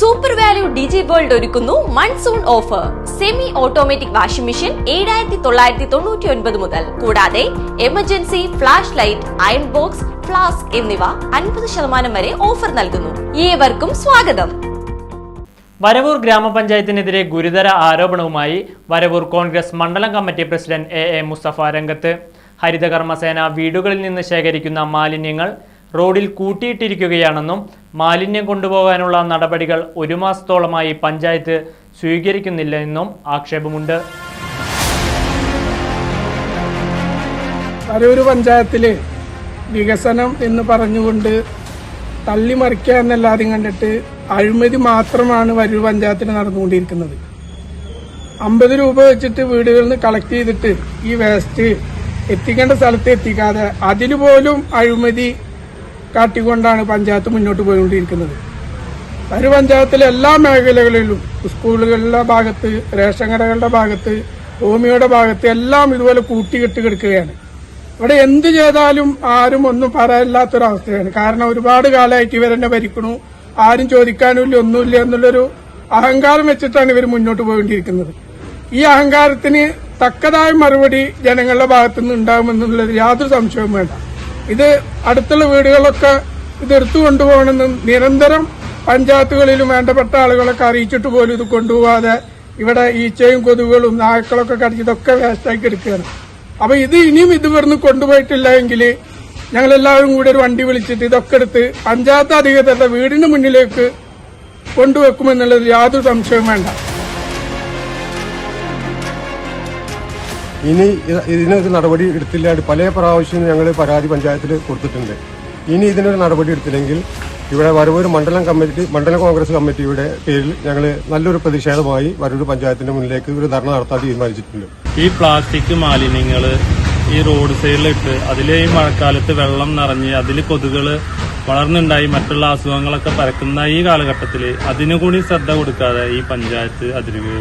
Super value digi world ഒരുക്കുന്നു monsoon offer semi automatic washing machine ഏഴായിരത്തി തൊള്ളായിരത്തി തൊണ്ണൂറ്റി ഒൻപത് മുതൽ. കൂടാതെ emergency flash light iron box flask എന്നിവ അൻപത് ശതമാനം വരെ ഓഫർ നൽകുന്നു. ഏവർക്കും സ്വാഗതം. വരവൂർ ഗ്രാമപഞ്ചായത്തിനെതിരെ ഗുരുതര ആരോപണവുമായി വരവൂർ കോൺഗ്രസ് മണ്ഡലം committee president A A Mustafa രംഗത്ത്. ഹരിതകർമ്മസേന വീടുകളിൽ നിന്ന് ശേഖരിക്കുന്ന മാലിന്യങ്ങൾ റോഡിൽ കൂട്ടിയിട്ടിരിക്കുകയാണെന്നും മാലിന്യം കൊണ്ടുപോകാനുള്ള നടപടികൾ ഒരു മാസത്തോളമായി പഞ്ചായത്ത് സ്വീകരിക്കുന്നില്ലെന്നും ആക്ഷേപമുണ്ട്. വരൂർ പഞ്ചായത്തിൽ വികസനം എന്ന് പറഞ്ഞുകൊണ്ട് തള്ളിമറിക്കുക എന്നല്ലാതെ കണ്ടിട്ട് അഴിമതി മാത്രമാണ് വരൂർ പഞ്ചായത്തിൽ നടന്നുകൊണ്ടിരിക്കുന്നത്. അമ്പത് രൂപ വെച്ചിട്ട് വീടുകളിൽ നിന്ന് കളക്ട് ചെയ്തിട്ട് ഈ വേസ്റ്റ് എത്തിക്കേണ്ട സ്ഥലത്ത് എത്തിക്കാതെ അതിൽ പോലും അഴിമതി കാട്ടിക്കൊണ്ടാണ് പഞ്ചായത്ത് മുന്നോട്ട് പോയിക്കൊണ്ടിരിക്കുന്നത്. ഒരു പഞ്ചായത്തിലെ എല്ലാ മേഖലകളിലും സ്കൂളുകളുടെ ഭാഗത്ത് റേഷൻ കടകളുടെ ഭാഗത്ത് ഭൂമിയുടെ ഭാഗത്ത് എല്ലാം ഇതുപോലെ കൂട്ടിയിട്ട് കിടക്കുകയാണ്. ഇവിടെ എന്ത് ചെയ്താലും ആരും ഒന്നും പറയാനില്ലാത്തൊരവസ്ഥയാണ്. കാരണം ഒരുപാട് കാലമായിട്ട് ഇവരെന്നെ ഭരിക്കണു. ആരും ചോദിക്കാനുമില്ല ഒന്നുമില്ല എന്നുള്ളൊരു അഹങ്കാരം വെച്ചിട്ടാണ് ഇവർ മുന്നോട്ട് പോയിക്കൊണ്ടിരിക്കുന്നത്. ഈ അഹങ്കാരത്തിന് തക്കതായ മറുപടി ജനങ്ങളുടെ ഭാഗത്തുനിന്ന് ഉണ്ടാകുമെന്നുള്ളത് യാതൊരു സംശയവും വേണ്ട. ഇത് അടുത്തുള്ള വീടുകളൊക്കെ ഇത് എടുത്തു കൊണ്ടുപോകണമെന്ന് നിരന്തരം പഞ്ചായത്തുകളിലും വേണ്ടപ്പെട്ട ആളുകളൊക്കെ അറിയിച്ചിട്ട് പോലും ഇത് കൊണ്ടുപോകാതെ ഇവിടെ ഈച്ചയും കൊതുകുകളും നായ്ക്കളൊക്കെ കടിച്ച് ഇതൊക്കെ വേസ്റ്റാക്കി എടുക്കുകയാണ്. അപ്പൊ ഇത് ഇനിയും ഇത് ഇവിടുന്ന് കൊണ്ടുപോയിട്ടില്ല എങ്കിൽ ഞങ്ങൾ എല്ലാവരും കൂടി ഒരു വണ്ടി വിളിച്ചിട്ട് ഇതൊക്കെ എടുത്ത് പഞ്ചായത്ത് അധികൃതരുടെ വീടിന് മുന്നിലേക്ക് കൊണ്ടുവെക്കുമെന്നുള്ളതിൽ യാതൊരു സംശയവും വേണ്ട. ഇനി ഇതിനൊരു നടപടി എടുത്തില്ല. പല പ്രാവശ്യം ഞങ്ങൾ പരാതി പഞ്ചായത്തിൽ കൊടുത്തിട്ടുണ്ട്. ഇനി ഇതിനൊരു നടപടി എടുത്തില്ലെങ്കിൽ ഇവിടെ വരവൂർ മണ്ഡലം കമ്മിറ്റി മണ്ഡല കോൺഗ്രസ് കമ്മിറ്റിയുടെ പേരിൽ ഞങ്ങൾ നല്ലൊരു പ്രതിഷേധമായി വരൂർ പഞ്ചായത്തിന്റെ മുന്നിലേക്ക് ഒരു ധർണ നടത്താൻ തീരുമാനിച്ചിട്ടുണ്ട്. ഈ പ്ലാസ്റ്റിക് മാലിന്യങ്ങൾ ഈ റോഡ് സൈഡിലിട്ട് അതിലെ ഈ മഴക്കാലത്ത് വെള്ളം നിറഞ്ഞ് അതിൽ കൊതുകൾ വളർന്നുണ്ടായി മറ്റുള്ള അസുഖങ്ങളൊക്കെ പരക്കുന്ന ഈ കാലഘട്ടത്തിൽ അതിനു കൂടി ശ്രദ്ധ കൊടുക്കാതെ ഈ പഞ്ചായത്ത് അതിരുകൾ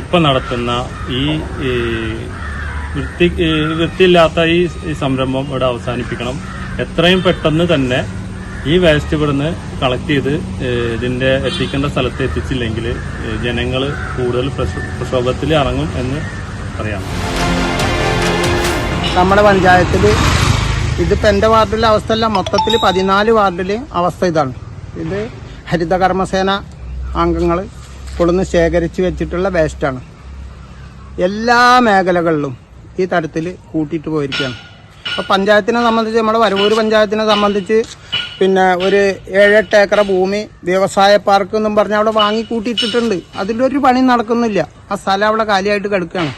ഇപ്പം നടത്തുന്ന ഈ വൃത്തി വൃത്തിയില്ലാത്ത ഈ സംരംഭം ഇവിടെ അവസാനിപ്പിക്കണം. എത്രയും പെട്ടെന്ന് തന്നെ ഈ വേസ്റ്റ് ഇവിടുന്ന് കളക്ട് ചെയ്ത് ഇതിന്റെ എത്തിക്കേണ്ട സ്ഥലത്ത് എത്തിച്ചില്ലെങ്കിൽ ജനങ്ങൾ കൂടുതൽ പ്രക്ഷോ- പ്രക്ഷോഭത്തിൽ ഇറങ്ങും എന്ന് പറയാം. നമ്മുടെ പഞ്ചായത്തിൽ ഇതിപ്പോൾ എന്റെ വാർഡിലെ അവസ്ഥയല്ല മൊത്തത്തിൽ പതിനാല് വാർഡിലെ അവസ്ഥ ഇതാണ്. ഇത് ഹരിതകർമ്മസേന അംഗങ്ങൾ കൊണ്ടുവന്ന് ശേഖരിച്ച് വെച്ചിട്ടുള്ള വേസ്റ്റാണ് എല്ലാ മേഖലകളിലും ഈ തരത്തിൽ കൂട്ടിയിട്ട് പോയിരിക്കുകയാണ്. അപ്പോൾ പഞ്ചായത്തിനെ സംബന്ധിച്ച് നമ്മുടെ വരവൂർ പഞ്ചായത്തിനെ സംബന്ധിച്ച് പിന്നെ ഒരു ഏഴെട്ട് ഏക്കർ ഭൂമി വ്യവസായ പാർക്ക് എന്നും പറഞ്ഞ് അവിടെ വാങ്ങി കൂട്ടിയിട്ടിട്ടുണ്ട്. അതിലൊരു പണി നടക്കുന്നില്ല. ആ സ്ഥലം അവിടെ കാലിയായിട്ട് കിടക്കുകയാണ്.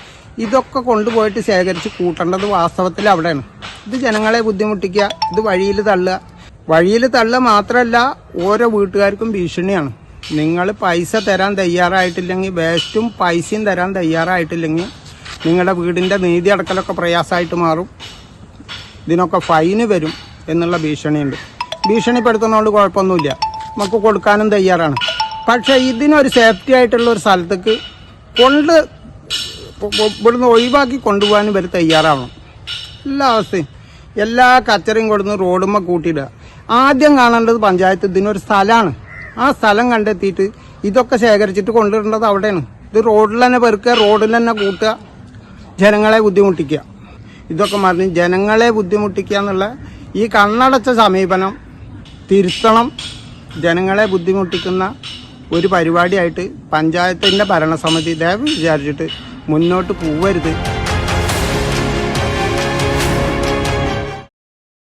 ഇതൊക്കെ കൊണ്ടുപോയിട്ട് ശേഖരിച്ച് കൂട്ടേണ്ടത് വാസ്തവത്തിൽ അവിടെയാണ്. ഇത് ജനങ്ങളെ ബുദ്ധിമുട്ടിക്കുക ഇത് വഴിയിൽ തള്ളുക. വഴിയിൽ തള്ളുക മാത്രമല്ല ഓരോ വീട്ടുകാർക്കും ഭീഷണിയാണ്. നിങ്ങൾ പൈസ തരാൻ തയ്യാറായിട്ടില്ലെങ്കിൽ വേസ്റ്റും പൈസയും തരാൻ തയ്യാറായിട്ടില്ലെങ്കിൽ നിങ്ങളുടെ വീടിന്റെ നീതി അടക്കലൊക്കെ പ്രയാസമായിട്ട് മാറും. ഇതിനൊക്കെ ഫൈന് വരും എന്നുള്ള ഭീഷണിയുണ്ട്. ഭീഷണിപ്പെടുത്തുന്നതുകൊണ്ട് കുഴപ്പമൊന്നുമില്ല. നമുക്ക് കൊടുക്കാനും തയ്യാറാണ്. പക്ഷേ ഇതിനൊരു സേഫ്റ്റി ആയിട്ടുള്ള ഒരു സ്ഥലത്തേക്ക് കൊണ്ട് ഇവിടുന്ന് ഒഴിവാക്കി കൊണ്ടുപോകാൻ ഇവർ തയ്യാറാവണം. എല്ലാ അവസ്ഥയും. എല്ലാ കച്ചറയും കൊടുന്ന് റോഡുമ്മ കൂട്ടിയിടുക. ആദ്യം കാണേണ്ടത് പഞ്ചായത്ത് ഇതിനൊരു സ്ഥലമാണ്. ആ സ്ഥലം കണ്ടെത്തിയിട്ട് ഇതൊക്കെ ശേഖരിച്ചിട്ട് കൊണ്ടുവരേണ്ടത് അവിടെയാണ്. ഇത് റോഡിൽ തന്നെ പെറുക്കുക റോഡിൽ തന്നെ കൂട്ടുക. ജനങ്ങളെ ബുദ്ധിമുട്ടിക്കുക. ഇതൊക്കെ മറിഞ്ഞ് ജനങ്ങളെ ബുദ്ധിമുട്ടിക്കുക എന്നുള്ള ഈ കണ്ണടച്ച സമീപനം തിരുത്തണം. ജനങ്ങളെ ബുദ്ധിമുട്ടിക്കുന്ന ഒരു പരിപാടിയായിട്ട് പഞ്ചായത്തിന്റെ ഭരണസമിതി ദയവ് വിചാരിച്ചിട്ട് മുന്നോട്ട് പോവരുത്.